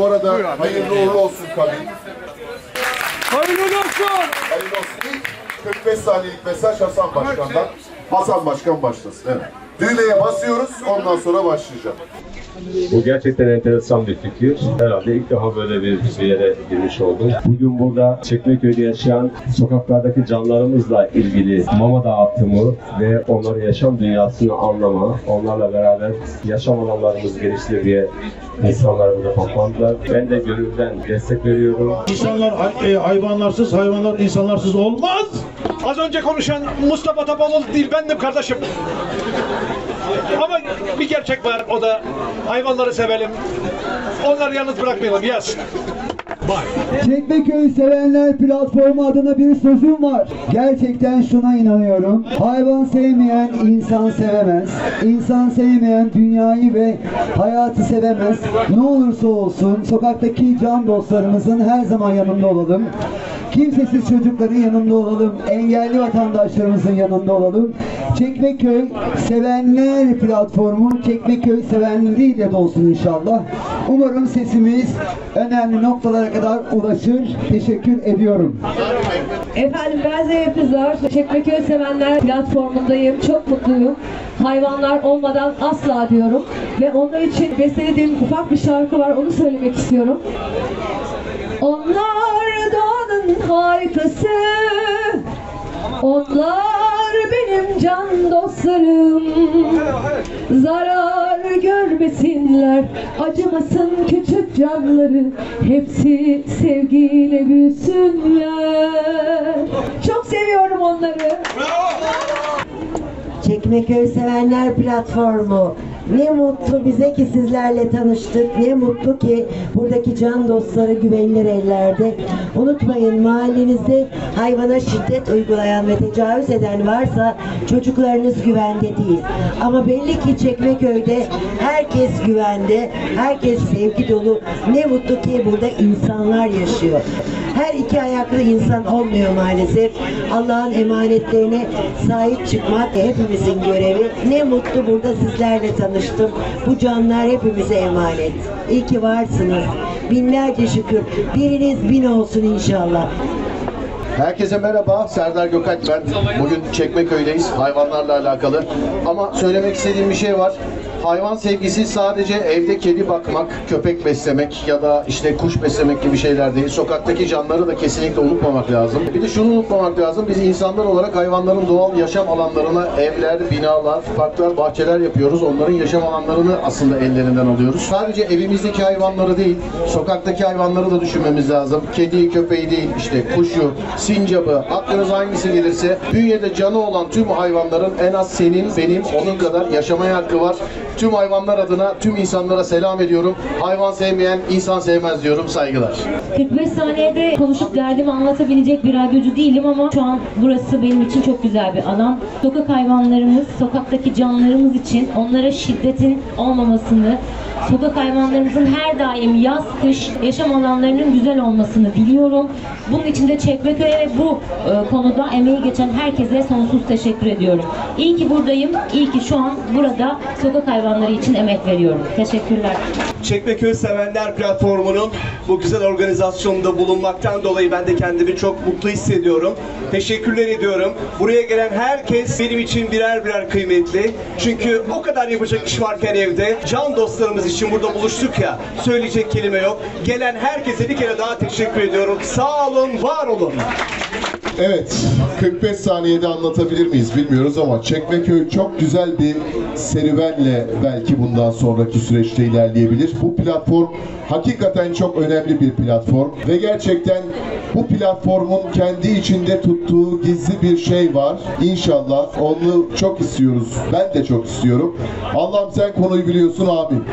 Bu arada hayırlı uğurlu olsun kabin. Hayırlı olsun. Hayırlı olsun. İlk 45 saniyelik mesaj Hasan Başkan'dan. Hasan Başkan başlasın. Evet. Düğmeye basıyoruz, ondan sonra başlayacağım. Bu gerçekten enteresan bir fikir. Herhalde ilk defa böyle bir, bir yere girmiş oldum. Bugün burada Çekmeköy'de yaşayan sokaklardaki canlarımızla ilgili mama dağıtımı ve onların yaşam dünyasını anlama, onlarla beraber yaşam alanlarımızı geliştir diye insanlar burada toplandılar. Ben de gönülden destek veriyorum. İnsanlar e, hayvanlarsız, hayvanlar insanlarsız olmaz. Az önce konuşan Mustafa Topaloğlu değil bendim kardeşim. Ama bir gerçek var o da hayvanları sevelim. Onları yalnız bırakmayalım yaz. Çekmeköy Sevenler Platformu adına bir sözüm var. Gerçekten şuna inanıyorum. Hayvan sevmeyen insan sevemez. İnsan sevmeyen dünyayı ve hayatı sevemez. Ne olursa olsun sokaktaki can dostlarımızın her zaman yanında olalım. Kimsesiz çocukların yanında olalım. Engelli vatandaşlarımızın yanında olalım. Çekmeköy Sevenler Platformu Çekmeköy sevenleriyle dolsun inşallah. Umarım sesimiz önemli noktalara kadar ulaşır. Teşekkür ediyorum. Efendim ben Zeynep Kızlar, Çekmeköy Sevenler platformundayım. Çok mutluyum. Hayvanlar olmadan asla diyorum. Ve onlar için bestelediğim ufak bir şarkı var, onu söylemek istiyorum. Onlar doğanın harikası. Onlar görmesinler, acımasın küçük canları. Hepsi sevgiyle büyüsünler. Çok seviyorum onları. Çekmeköy Sevenler Platformu. Ne mutlu bize ki sizlerle tanıştık. Ne mutlu ki buradaki can dostları güvenilir ellerde. Unutmayın mahallenizde hayvana şiddet uygulayan ve tecavüz eden varsa çocuklarınız güvende değil. Ama belli ki Çekmeköy'de herkes güvende, herkes sevgi dolu. Ne mutlu ki burada insanlar yaşıyor. Her iki ayaklı insan olmuyor maalesef. Allah'ın emanetlerine sahip çıkmak hepimizin görevi. Ne mutlu burada sizlerle tanıştım. Bu canlar hepimize emanet. İyi ki varsınız. Binlerce şükür. Biriniz bin olsun inşallah. Herkese merhaba, Serdar Gökalp ben. Bugün Çekmeköy'deyiz, hayvanlarla alakalı. Ama söylemek istediğim bir şey var. Hayvan sevgisi sadece evde kedi bakmak, köpek beslemek ya da işte kuş beslemek gibi şeyler değil. Sokaktaki canları da kesinlikle unutmamak lazım. Bir de şunu unutmamak lazım. Biz insanlar olarak hayvanların doğal yaşam alanlarına evler, binalar, parklar, bahçeler yapıyoruz. Onların yaşam alanlarını aslında ellerinden alıyoruz. Sadece evimizdeki hayvanları değil, sokaktaki hayvanları da düşünmemiz lazım. Kediyi, köpeği değil, işte kuşu, sincabı, aklınıza hangisi gelirse bünyede canı olan tüm hayvanların en az senin, benim, onun kadar yaşamaya hakkı var. Tüm hayvanlar adına tüm insanlara selam ediyorum. Hayvan sevmeyen insan sevmez diyorum. Saygılar. 45 saniyede konuşup derdimi anlatabilecek bir radyocu değilim ama şu an burası benim için çok güzel bir alan. Sokak hayvanlarımız, sokaktaki canlarımız için onlara şiddetin olmamasını, sokak hayvanlarımızın her daim yaz kış yaşam alanlarının güzel olmasını diliyorum. Bunun için de Çekmeköy'e ve bu e, konuda emeği geçen herkese sonsuz teşekkür ediyorum. İyi ki buradayım, iyi ki şu an burada sokak hayvanları için emek veriyorum. Teşekkürler. Çekmeköy Sevenler Platformu'nun bu güzel organizasyonunda bulunmaktan dolayı ben de kendimi çok mutlu hissediyorum. Teşekkürler ediyorum. Buraya gelen herkes benim için birer birer kıymetli. Çünkü o kadar yapacak iş varken evde can dostlarımız için burada buluştuk ya. Söyleyecek kelime yok. Gelen herkese bir kere daha teşekkür ediyorum. Sağ olun, var olun. Evet, 45 saniyede anlatabilir miyiz bilmiyoruz ama Çekmeköy çok güzel bir serüvenle belki bundan sonraki süreçte ilerleyebilir. Bu platform hakikaten çok önemli bir platform ve gerçekten bu platformun kendi içinde tuttuğu gizli bir şey var. İnşallah onu çok istiyoruz. Ben de çok istiyorum. Allah'ım sen konuyu biliyorsun amin.